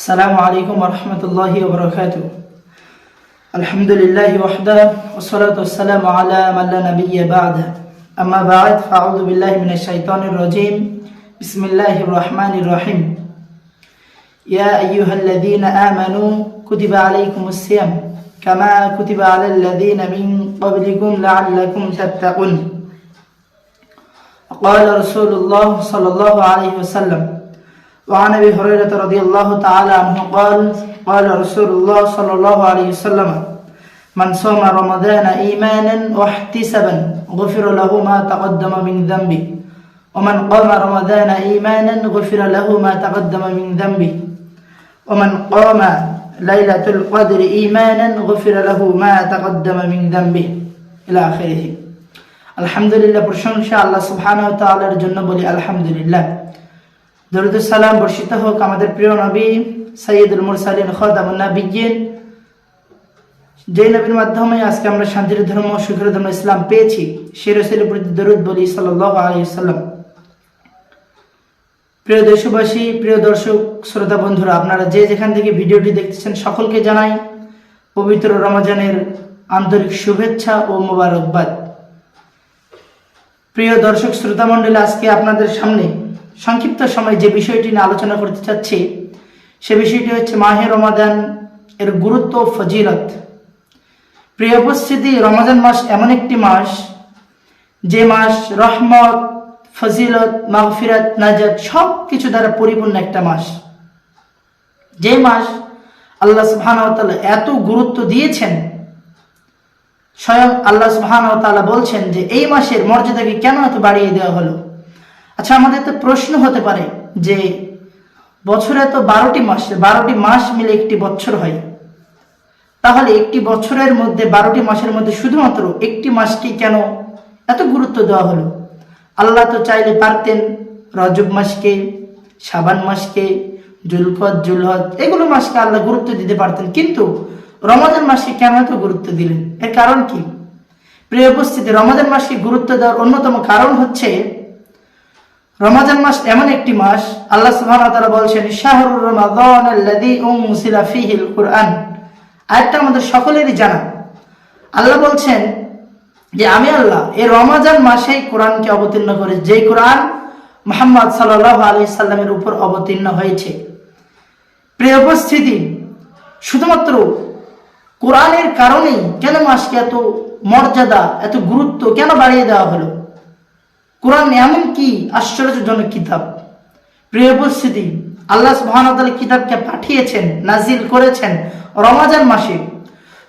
السلام عليكم ورحمة الله وبركاته. الحمد لله وحده والصلاة والسلام على من لا نبي بعده أما بعد فأعوذ بالله من الشيطان الرجيم. بسم الله الرحمن الرحيم. يا أيها الذين آمنوا كتب عليكم الصيام كما كتب على الذين من قبلكم لعلكم تتقون. قال رسول الله صلى الله عليه وسلم وعن ابي هريره رضي الله تعالى عنه قال قال رسول الله صلى الله عليه وسلم من صام رمضان ايمانا واحتسبا غفر له ما تقدم من ذنبه ومن قام رمضان ايمانا غفر له ما تقدم من ذنبه ومن قام ليله القدر ايمانا غفر له ما تقدم من ذنبه الى اخره আলহামদুলিল্লাহ প্রশংসা আল্লাহ সুবহানাহু ওয়া তাআলার জন্য বলি আলহামদুলিল্লাহ দরুদ সালাম বর্ষিত হোক আমাদের প্রিয় নবী সৈয়দুল মুরসালিন খদামুন নাবিয়্যিন। যে নবীর মাধ্যমে আজকে আমরা শান্তির ধর্ম, সুখের ধর্ম, ইসলাম পেয়েছি সে রসুলের প্রতি দরুদ বলি সাল্লাল্লাহু আলাইহি সাল্লাম প্রিয় দেশবাসী, প্রিয় দর্শক, শ্রোতা বন্ধুরা, আপনারা যে যেখান থেকে ভিডিওটি দেখতেছেন সকলকে জানাই পবিত্র রমজানের আন্তরিক শুভেচ্ছা ও মোবারকবাদ। প্রিয় দর্শক, শ্রোতা মণ্ডলী, আজকে আপনাদের সামনে সংক্ষিপ্ত সময় যে বিষয়টি নিয়ে আলোচনা করতে চাচ্ছি, সে বিষয়টি হচ্ছে মাহে রমাদান এর গুরুত্ব ফজিলত। প্রিয় উপস্থিতি, রমাদান মাস এমন একটি মাস, যে মাস রহমত, ফজিলত, মাগফিরাত, নাজাত সব কিছু দ্বারা পরিপূর্ণ একটা মাস। যে মাস আল্লাহ সুবহানাহু এত গুরুত্ব দিয়েছেন, স্বয়ং আল্লাহ তাআলা বলছেন যে এই মাসের মর্যাদাকে কেন এত বাড়িয়ে দেওয়া হলো? আচ্ছা আমাদের তো প্রশ্ন হতে পারে যে বছরে তো বারোটি মাস বারোটি মাস মিলে একটি বছর হয়। তাহলে একটি বছরের মধ্যে, বারোটি মাসের মধ্যে শুধুমাত্র একটি মাসকে কেন এত গুরুত্ব দেওয়া হলো? আল্লাহ তো চাইলে পারতেন রজব মাসকে সাবান মাসকে জুলকত জুলহদ এগুলো মাসকে আল্লাহ গুরুত্ব দিতে পারতেন। কিন্তু রমাজান মাসকে কেন এত গুরুত্ব দিলেন? এর কারণ কি? প্রিয় উপস্থিতি, রমাজান মাসকে গুরুত্ব দেওয়ার অন্যতম কারণ হচ্ছে রমাজান মাস এমন একটি মাস, আল্লাহ সুবহানাহু তাআলা বলছেন শাহরুর রমাদান আল্লাযী উনজিলা ফীহিল কুরআন। আয়াতটা আমাদের সকলেরই জানা। আল্লাহ বলছেন যে, আমি আল্লাহ, এই রমাজান মাসেই কোরআনকে অবতীর্ণ করে যে কোরআন মোহাম্মদ সাল্লাল্লাহু আলাইহি সাল্লামের উপর অবতীর্ণ হয়েছে। প্রিয় উপস্থিতি, শুধুমাত্র কোরআনের কারণেই কেন মাসকে এত মর্যাদা, এত গুরুত্ব কেন বাড়িয়ে দেওয়া হলো? কোরআন এমন কি আশ্চর্যজনক কিতাব? প্রিয় উপস্থিতি, আল্লাহ সুবহানাহু কিতাবকে পাঠিয়েছেন নাজিল করেছেন রমাজান মাসে।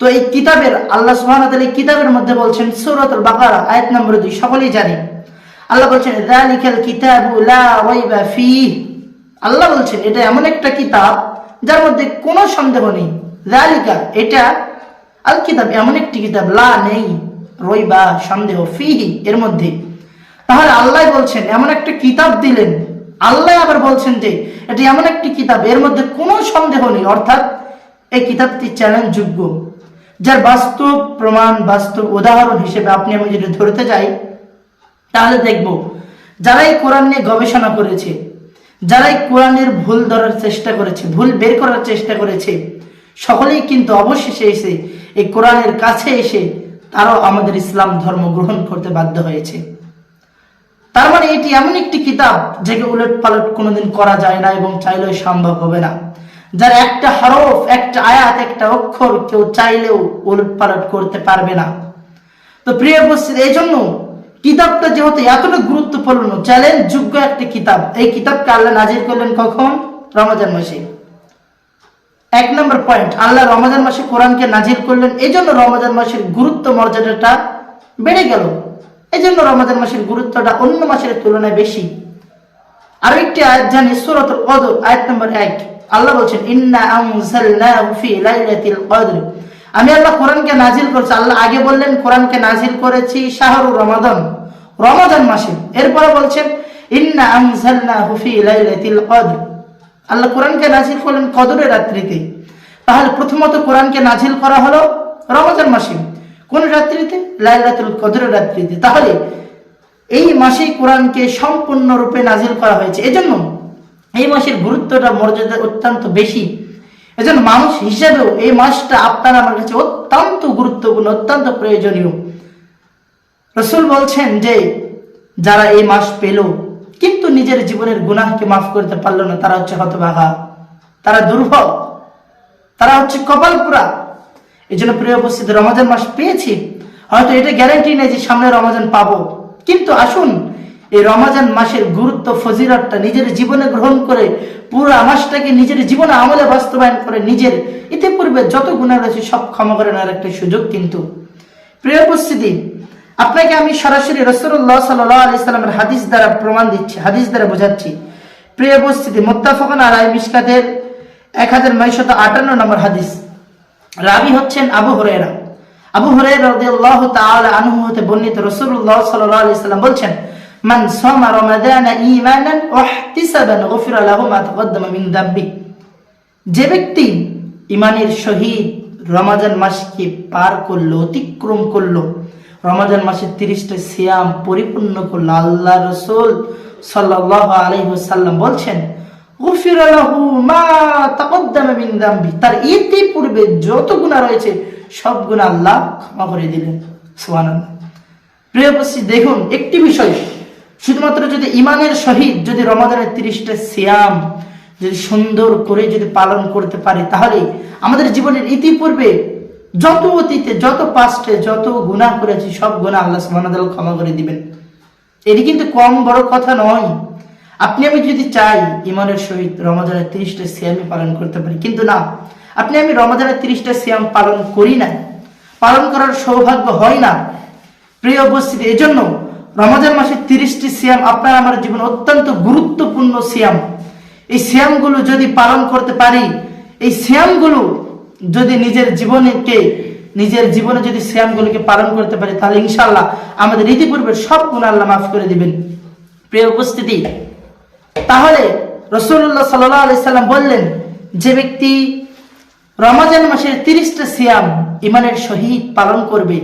তো এই কিতাবের, আল্লাহ এই কিতাবের মধ্যে বলছেন, সূরাতুল বাকারা, আয়াত নম্বর 2 সকলেই জানি। আল্লাহ বলছেন, যালিকাল কিতাবু লা ফীহ। আল্লাহ বলছেন, এটা এমন একটা কিতাব যার মধ্যে কোনো সন্দেহ নেই। যালিকা, এটা আল কিতাব এমন একটি কিতাব, লা নেই, রইবা, সন্দেহ, ফিহি এর মধ্যে। তাহলে আল্লাহ বলছেন, এমন একটা কিতাব দিলেন। আল্লাহ আবার বলছেন যে, এটি এমন একটি কিতাব, এর মধ্যে কোনো সন্দেহ নেই। অর্থাৎ, এই কিতাবটি চ্যালেঞ্জ যোগ্য যার বাস্তব প্রমাণ, বাস্তব উদাহরণ হিসেবে আপনি আমি যদি ধরতে যাই, তাহলে দেখব, যারা এই কোরআন নিয়ে গবেষণা করেছে, যারা এই কোরআনের ভুল ধরার চেষ্টা করেছে, ভুল বের করার চেষ্টা করেছে, সকলেই কিন্তু অবশেষে এসে এই কোরআনের কাছে এসে তারাও আমাদের ইসলাম ধর্ম গ্রহণ করতে বাধ্য হয়েছে। তার মানে এটি এমন একটি কিতাব যাকে উলট পালট কোনোদিন করা যায় না এবং চাইলেও সম্ভব হবে না। যার একটা হরফ, একটা আয়াত, একটা অক্ষর কেউ চাইলেও উলট পালট করতে পারবে না। তো প্রিয় উপস্থিত এই জন্য কিতাবটা যেহেতু এতটা গুরুত্বপূর্ণ চ্যালেঞ্জ যোগ্য একটা কিতাব, এই কিতাবকে আল্লাহ নাজির করলেন কখন? রমজান মাসে। এক নম্বর পয়েন্ট, আল্লাহ রমজান মাসে কোরআনকে নাজির করলেন এই জন্য রমজান মাসের গুরুত্ব মর্যাদাটা বেড়ে গেল। এই জন্য রমাদান মাসের গুরুত্বটা অন্য মাসের তুলনায় বেশি। আরও একটি আয়াত জানি, সূরাতুল কদর, আয়াত নম্বর 1 আল্লাহ বলছেন, ইন্না আনজালনাহু ফি লাইলাতিল কদর। আমি আল্লাহ কোরআনকে নাজিল করেছি, আল্লাহ আগে বললেন, কোরআনকে নাজিল করেছি শাহরু রমাদান রমাদান মাসে। এরপরে বলছেন, ইন্না আনজালনাহু ফি লাইলাতিল কদর। আল্লাহ কোরআনকে নাজিল করলেন কদরের রাত্রিতে। তাহলে প্রথমত কোরআনকে নাজিল করা হলো রমাদান মাসে। কোন রাত্রিতে? লাইলাতুল কদরের রাত্রিতে। তাহলে এই মাসেই কোরআনকে সম্পূর্ণরূপে নাজিল করা হয়েছে। এজন্য এই মাসের গুরুত্বটা, মর্যাদা অত্যন্ত বেশি। এজন্য মানুষ হিসেবেও এই মাসটা আপনার আমার কাছে অত্যন্ত গুরুত্বপূর্ণ, অত্যন্ত প্রয়োজনীয়। রসুল বলছেন যে, যারা এই মাস পেল, কিন্তু নিজের জীবনের গুনাহকে মাফ করতে পারল না, তারা হচ্ছে হতভাগা। তারা দুর্ভগ। তারা হচ্ছে কপালপুরা এই জন্য প্রিয় উপস্থিত, রমাজান মাস পেয়েছি। হয়তো এটা গ্যারান্টি নেই যে সামনে রমাজান পাবো। কিন্তু আসুন, এই রমাজান মাসের গুরুত্ব ফজিরতটা নিজের জীবনে গ্রহণ করে পুরো মাসটাকে নিজের জীবনে আমলে বাস্তবায়ন করে নিজের ইতিপূর্বে যত গুণা রয়েছে সব ক্ষমা করে নেওয়ার একটা সুযোগ কিন্তু। প্রিয় উপস্থিতি, আপনাকে আমি সরাসরি রসুল্লাহ সাল্লাহ আলি সাল্লামের হাদিস দ্বারা প্রমাণ দিচ্ছি, হাদিস দ্বারা বোঝাচ্ছি। প্রিয় উপস্থিতি, মোত্তাফাকান আলাই মিসকাতের এক হাজার নয়শত আটান্ন নম্বর হাদিস। রাবি হচ্ছেন আবু হরেরা আবু হরেরা রাদিয়াল্লাহু তাআলা আনহু হতে বর্ণিত আলাইহি সাল্লাম বলছেন, মান রমাদানা ঈমানান ওয়া ইহতিসাবান লাহু মা তাকদ্দামা মিন যে ব্যক্তি ইমানের সহিত রমাজান মাসকে পার করল, অতিক্রম করল, রমাজান মাসের তিরিশটা সিয়াম পরিপূর্ণ করল আল্লাহ রসুল সাল্লাহ আলহিহাল্লাম বলছেন তার ইতিপূর্বে যত গুনাহ রয়েছে, সব গুনাহ আল্লাহ ক্ষমা করে দিলেন প্রিয় দেখুন, একটি বিষয়, শুধুমাত্র যদি ইমানের সহিত যদি রমাদানের তিরিশটা সিয়াম যদি সুন্দর করে যদি পালন করতে পারি, তাহলে আমাদের জীবনের ইতিপূর্বে যত অতীতে, যত পাস্টে যত গুনাহ করেছি, সব গুনাহ আল্লাহ সুবহানাহু ক্ষমা করে দিবেন। এটি কিন্তু কম বড় কথা নয়। আপনি, আমি যদি চাই ইমানের সহিত রমাদানের তিরিশটা সিয়ামই পালন করতে পারি, কিন্তু না। আপনি, আমি রমাদানের তিরিশটা সিয়াম পালন করি না। পালন করার সৌভাগ্য হয় না। প্রিয় উপস্থিতি এই জন্য রমাজান মাসের তিরিশটি সিয়াম আপনার আমার জীবন অত্যন্ত গুরুত্বপূর্ণ সিয়াম। এই সিয়ামগুলো যদি পালন করতে পারি, এই সিয়ামগুলো যদি নিজের জীবনকে, নিজের জীবনে যদি সিয়ামগুলোকে পালন করতে পারি, তাহলে ইনশাল্লাহ আমাদের ইতিপূর্বে সব গুণ আল্লাহ মাফ করে দিবেন। প্রিয় উপস্থিতি তাহলে রসুল্লাহ সাল্লাহ আলি সাল্লাম বললেন, যে ব্যক্তি রমাজান মাসের তিরিশটা সিয়াম ইমানের সহিত পালন করবে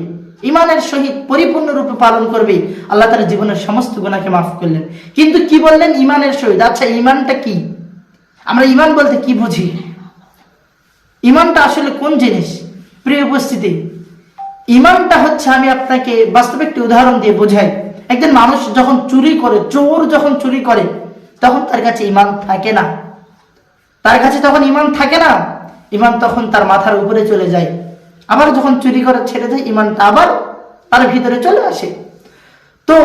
ইমানের সহিত পরিপূর্ণরূপে পালন করবে, আল্লাহ তার জীবনের সমস্ত গুণাকে মাফ করলেন। কিন্তু কি বললেন ইমানের সহিত? আচ্ছা ইমানটা কি? আমরা ইমান বলতে কি বুঝি? ইমানটা আসলে কোন জিনিস? প্রিয় উপস্থিতি ইমানটা হচ্ছে আমি আপনাকে বাস্তবে একটি উদাহরণ দিয়ে বোঝাই। একজন মানুষ যখন চুরি করে, চোর যখন চুরি করে তখন তার কাছে ইমান থাকে না। তার কাছে তখন ইমান থাকে না। ইমান তখন তার মাথার উপরে চলে যায়। আবার যখন চুরি করে ছেড়ে দেয় ইমানটা আবার তার ভিতরে চলে আসে। তো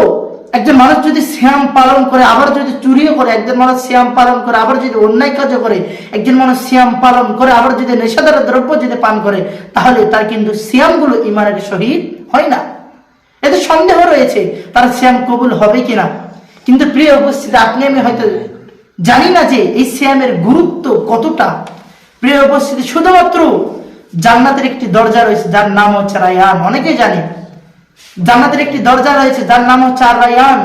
একজন মানুষ যদি শ্যাম পালন করে, আবার যদি চুরিও করে, একজন মানুষ শ্যাম পালন করে, আবার যদি অন্যায় কাজও করে, একজন মানুষ শ্যাম পালন করে, আবার যদি নেশাদার দ্রব্য যদি পান করে, তাহলে তার কিন্তু শ্যামগুলো ইমানের সহিত হয় না। এতে সন্দেহ রয়েছে, তার শ্যাম কবুল হবে কিনা। কিন্তু প্রিয় উপস্থিতি, আপনি আমি হয়তো জানি না যে এই শ্যামের গুরুত্ব কতটা। প্রিয় উপস্থিতি, শুধুমাত্র জান্নাতের একটি দরজা রয়েছে, যার নাম হচ্ছে রায়ান। অনেকে জানে, জান্নাতের একটি দরজা রয়েছে, যার নাম হচ্ছে আর রায়ান।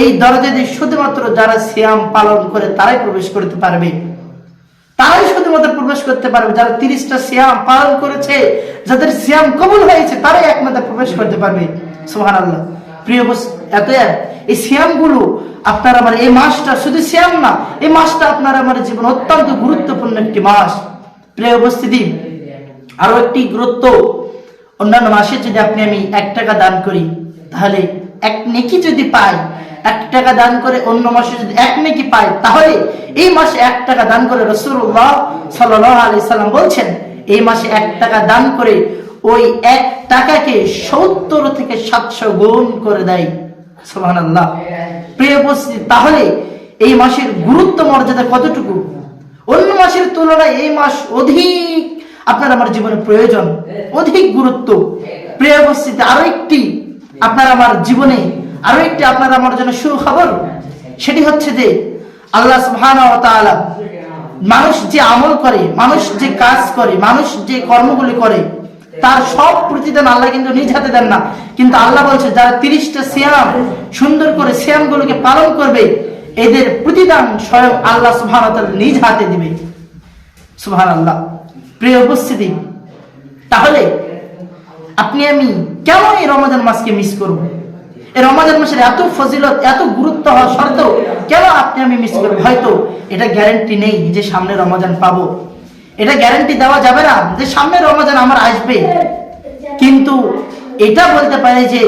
এই দরজা দিয়ে শুধুমাত্র যারা সিয়াম পালন করে, তারাই প্রবেশ করতে পারবে। তারাই শুধুমাত্র প্রবেশ করতে পারবে, যারা তিরিশটা সিয়াম পালন করেছে, যাদের সিয়াম কবুল হয়েছে, তারাই একমাত্র প্রবেশ করতে পারবে। সুহান আল্লাহ প্রিয় আপনার এই মাসটা শুধু সিয়াম না, এই মাসটা আপনার আমার জীবন অত্যন্ত গুরুত্বপূর্ণ একটি মাস। প্রিয় উপস্থিতি, আরও একটি গুরুত্ব। অন্যান্য মাসে যদি আপনি আমি এক টাকা দান করি, তাহলে এক নেকি যদি পাই, এক টাকা দান করে অন্য মাসে যদি এক নেকি পাই, তাহলে এই মাসে এক টাকা দান করে রসুল্লাহ সাল্লাম বলছেন, এই মাসে এক টাকা দান করে ওই এক টাকাকে সত্তর থেকে সাতশো গুণ করে দেয়। সোহান আল্লাহ প্রিয় উপস্থিতি, তাহলে এই মাসের গুরুত্ব মর্যাদা কতটুকু? অন্য মাসের তুলনায় এই মাস অধিক আপনার আমার জীবনে প্রয়োজন, অধিক গুরুত্ব। প্রিয় উপস্থিতি, আরও একটি আপনার আমার জীবনে, আরও একটি আপনার আমার জন্য সুখবর। সেটি হচ্ছে যে আল্লাহ তাআলা মানুষ যে আমল করে, মানুষ যে কাজ করে, মানুষ যে কর্মগুলি করে তার সব প্রতিদান আল্লাহ কিন্তু নিজ হাতে দেন না। কিন্তু আল্লাহ বলছে, যারা তিরিশটা সিয়াম, সুন্দর করে সিয়াম গুলোকে পালন করবে, এদের প্রতিদান স্বয়ং আল্লাহ সুবহান নিজ হাতে দিবে। সুবহান আল্লাহ প্রিয় উপস্থিতি, তাহলে আপনি আমি কেন এই রমাদান মাসকে মিস করব? এই রমাজান মাসের এত ফজিলত, এত গুরুত্ব হওয়া সত্ত্বেও কেন আপনি আমি মিস করব? হয়তো এটা গ্যারেন্টি নেই যে সামনে রমাজান পাবো। এটা গ্যারান্টি দেওয়া যাবে না। যে সামনে রমাজান আমার আসবে। কিন্তু এটা বলতে পারে যে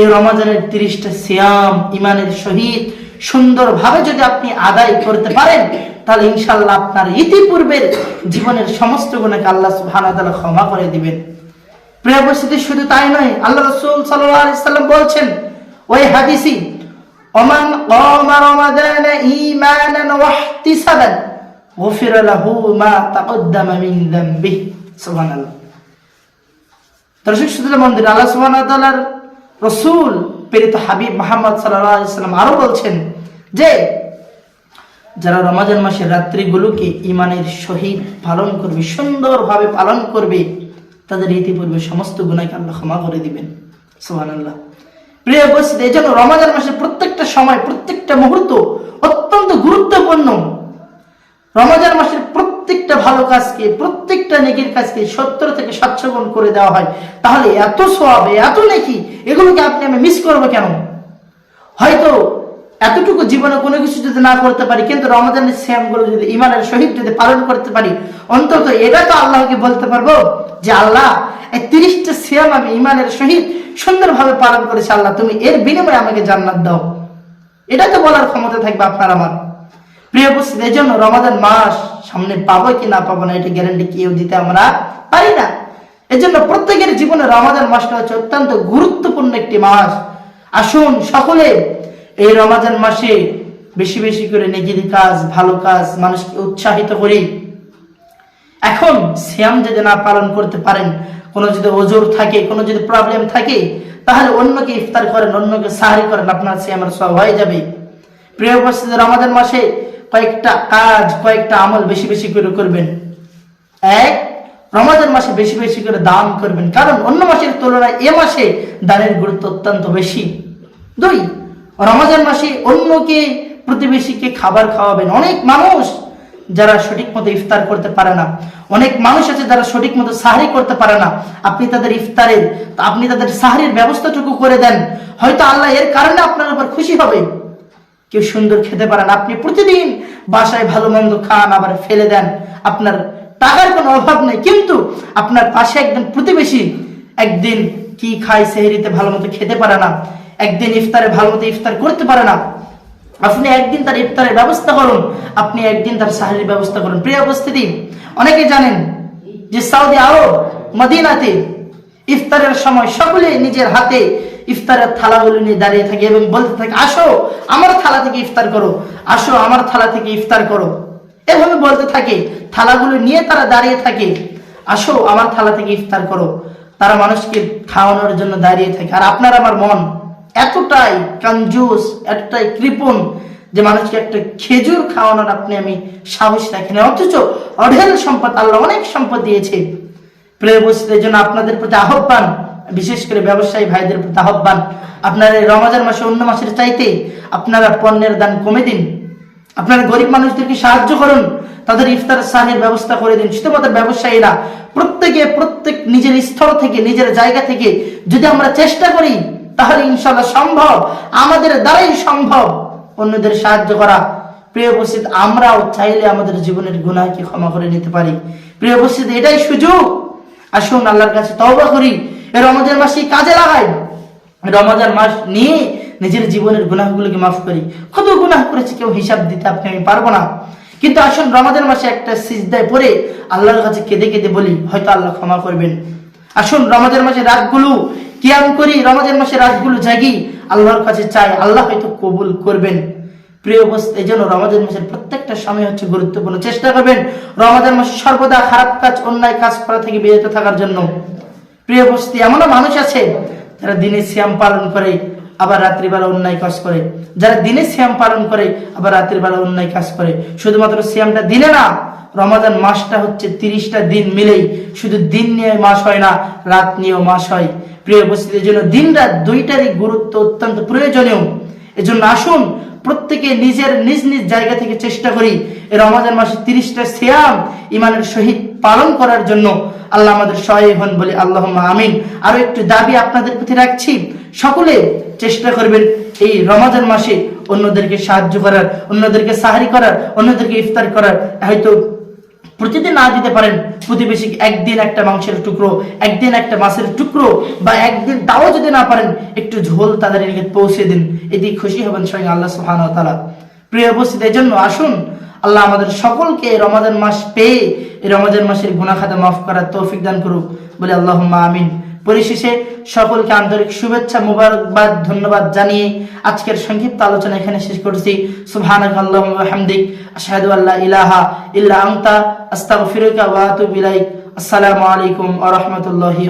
এই রমাজানের তিরিশটা সিয়াম ইমানের সহিত সুন্দরভাবে যদি আপনি আদায় করতে পারেন, তাহলে ইনশাল্লাহ আপনার ইতিপূর্বের জীবনের সমস্ত গুণাকে আল্লাহ সুবহানাহু ওয়া তাআলা ক্ষমা করে দিবেন। প্রিয় উপস্থিতি, শুধু তাই নয়, আল্লাহ রসুল সাল্লাম বলছেন, ওই হাদিসি ওমান ক্বামা রমাদান ঈমানান ওয়া লাহু মা তাকদ্দামা মিন যামবিহি সুবহানাল্লাহ। দর্শক মন্দির আল্লাহ সুবহানাহু প্রেরিত হাবিব মুহাম্মদ সাল্লাল্লাহু আলাইহি সাল্লাম আরও বলছেন যে, যারা মাসের রাত্রিগুলোকে সহিত পালন করবে, সুন্দরভাবে পালন করবে, তাদের ইতিপূর্বে সমস্ত গুণাকে আল্লাহ ক্ষমা করে দিবেন সোহান আল্লাহ প্রিয় উপস্থিত, এই জন্য রমাজান মাসের প্রত্যেকটা সময়, প্রত্যেকটা মুহূর্ত অত্যন্ত গুরুত্বপূর্ণ। রমাজান মাসের প্রত্যেকটা ভালো কাজকে, প্রত্যেকটা নেকির কাজকে সত্তর থেকে সাতশো গুণ করে দেওয়া হয়। তাহলে এত সবে এত নেকি, এগুলোকে আপনি আমি মিস করব কেন? হয়তো এতটুকু জীবনে কোনো কিছু যদি না করতে পারি, কিন্তু রমাজানের শ্যামগুলো যদি ইমানের সহিত যদি পালন করতে পারি, অন্তত এটা তো আল্লাহকে বলতে পারব যে, আল্লাহ, এই তিরিশটা শ্যাম আমি ইমানের সহিত সুন্দরভাবে পালন করেছি, আল্লাহ, তুমি এর বিনিময়ে আমাকে জান্নাত দাও। এটা তো বলার ক্ষমতা থাকবে আপনার, আমার। প্রিয় উপস্থিত এই জন্য রমাজান মাস সামনে পাবো কি না পাবো না, এটা গ্যারান্টি কেউ দিতে আমরা পারি না। এই জন্য প্রত্যেকের জীবনে রমাজান মাসটা হচ্ছে অত্যন্ত গুরুত্বপূর্ণ একটি মাস। আসুন সকলে এই রমাজান মাসে বেশি বেশি করে নেগির কাজ, ভালো কাজ, মানুষকে উৎসাহিত করি। এখন শ্যাম যদি না পালন করতে পারেন, কোনো যদি ওজোর থাকে, কোনো যদি প্রবলেম থাকে, তাহলে অন্যকে ইফতার করেন, অন্যকে সাহারি করেন, আপনার শ্যামের সব হয়ে যাবে। প্রিয় উপস্থিত রমাজান মাসে কয়েকটা কাজ, কয়েকটা আমল বেশি বেশি করে করবেন। এক রমাজান মাসে বেশি বেশি করে দান করবেন। কারণ অন্য মাসের তুলনায় এ মাসে দানের গুরুত্ব অত্যন্ত বেশি। দুই রমাজান মাসে অন্যকে, প্রতিবেশীকে খাবার খাওয়াবেন। অনেক মানুষ যারা সঠিক মতো ইফতার করতে পারে না। অনেক মানুষ আছে যারা সঠিক মতো সাহারি করতে পারে না। আপনি তাদের ইফতারের, আপনি তাদের সাহারির ব্যবস্থাটুকু করে দেন। হয়তো আল্লাহ এর কারণে আপনার উপর খুশি হবে। কেউ সুন্দর খেতে পারেন আপনি প্রতিদিন বাসায় ভালো মন্দ খান, আবার ফেলে দেন। আপনার টাকার কোনো অভাব নেই। কিন্তু আপনার পাশে একজন প্রতিবেশী একদিন কি খায় সেহেরিতে ভালো মতো খেতে পারে না। একদিন ইফতারে ভালো মতো ইফতার করতে পারে না। আপনি একদিন তার ইফতারের ব্যবস্থা করুন। আপনি একদিন তার সাহায্যের ব্যবস্থা করুন। প্রিয় উপস্থিতি, অনেকে জানেন যে সৌদি আরব, মদিনাতে ইফতারের সময় সকলে নিজের হাতে ইফতারের থালাগুলো নিয়ে দাঁড়িয়ে থাকে এবং বলতে থাকে, আসো, আমার থালা থেকে ইফতার করো, আসো, আমার থালা থেকে ইফতার করো। এভাবে বলতে থাকে, থালাগুলো নিয়ে তারা দাঁড়িয়ে থাকে, আসো, আমার থালা থেকে ইফতার করো। তারা মানুষকে খাওয়ানোর জন্য দাঁড়িয়ে থাকে। আর আপনার আমার মন এতটাই কঞ্জুস এতটাই কৃপণ যে মানুষকে একটা খেজুর খাওয়ানোর আপনি আমি সাহস রাখি না অথচ অঢেল সম্পদ আল্লাহ অনেক সম্পদ দিয়েছে। প্রিয় উপস্থিতের জন্য আপনাদের প্রতি আহ্বান বিশেষ করে ব্যবসায়ী ভাইদের প্রতি আহ্বান, আপনারা এই রমজান মাসে, অন্য মাসের চাইতে আপনারা পণ্যের দান কমে দিন। আপনারা গরিব মানুষদেরকে সাহায্য করুন, তাদের ইফতার সাহের ব্যবস্থা করে দিন। শুধুমাত্র ব্যবসায়ীরা প্রত্যেকে, প্রত্যেক নিজের স্থল থেকে, নিজের জায়গা থেকে যদি আমরা চেষ্টা করি, তাহলে ইনশাল্লাহ সম্ভব, আমাদের দ্বারাই সম্ভব অন্যদের সাহায্য করা। প্রিয় উপস্থিত, আমরাও চাইলে আমাদের জীবনের গুণাকে ক্ষমা করে নিতে পারি। প্রিয় উপস্থিত, এটাই সুযোগ। আসুন আল্লাহর কাছে তওবা করি। রমজান মাসে কাজে লাগাই রমজান মাস নিয়ে নিজের জীবনের গুনাহগুলোকে মাফ করি। কত গুনাহ করেছি কেউ হিসাব দিতে আপনি আমি পারব না। কিন্তু আসুন রমাজান মাসে একটা সিজদায় পড়ে আল্লাহর কাছে কেঁদে কেঁদে বলি, হয়তো আল্লাহ ক্ষমা করবেন। আসুন রমাজান মাসে রাতগুলো কিয়াম করি, রমাজান মাসে রাতগুলো জাগি, আল্লাহর কাছে চাই, আল্লাহ হয়তো কবুল করবেন। প্রিয় অবস্থা এই জন্য রমাজান মাসের প্রত্যেকটা সময় হচ্ছে গুরুত্বপূর্ণ। চেষ্টা করবেন রমাজান মাসে সর্বদা খারাপ কাজ, অন্যায় কাজ করা থেকে বিরত থাকার জন্য। প্রিয় বস্তি, এমনও মানুষ আছে যারা দিনে শ্যাম পালন করে, আবার রাত্রিবেলা অন্যায় কাজ করে। যারা দিনে শ্যাম পালন করে, আবার রাত্রিবেলা অন্যায় কাজ করে। শুধুমাত্র শ্যামটা দিনে না, রমাদান মাসটা হচ্ছে তিরিশটা দিন মিলেই শুধু দিন নিয়ে মাস হয় না, রাত নিয়েও মাস হয়। প্রিয় উপস্থিতির জন্য দিন রাত দুইটারই গুরুত্ব অত্যন্ত প্রয়োজনীয়। এজন্য আসুন প্রত্যেকে নিজের নিজ নিজ জায়গা থেকে চেষ্টা করি রমাজান মাসে তিরিশটা সিয়াম ইমানের সহিত পালন করার জন্য। আল্লাহ আমাদের সহায় হন বলে আল্লাহ আমিন। আরও একটু দাবি আপনাদের প্রতি রাখছি। সকলে চেষ্টা করবেন এই রমাজান মাসে অন্যদেরকে সাহায্য করার, অন্যদেরকে সাহারি করার, অন্যদেরকে ইফতার করার। হয়তো প্রতিদিন না দিতে পারেন প্রতিবেশী একদিন একটা মাংসের টুকরো, একদিন একটা মাছের টুকরো, বা একদিন তাও যদি না পারেন, একটু ঝোল তাদের নিকট পৌঁছে দিন। এটি খুশি হবেন স্বয়ং আল্লাহ সুহান তালা প্রিয় উপস্থিত এই জন্য আসুন, আল্লাহ আমাদের সকলকে রমাদান মাস পেয়ে, এই রমাজান মাসের গুণাখাতা মাফ করার তৌফিক দান করুক। বলে আল্লাহ আমিন। পরিশেষে সকলকে আন্তরিক শুভেচ্ছা, মুবারকবাদ, ধন্যবাদ জানিয়ে আজকের সংক্ষিপ্ত আলোচনা এখানে শেষ করছি। সুবহানাক আল্লাহুম্মা হামদিক ইলাহা ইল্লা আনতা, আস্তাগফিরুকা ওয়া আসসালামু আলাইকুম ওয়া রাহমাতুল্লাহি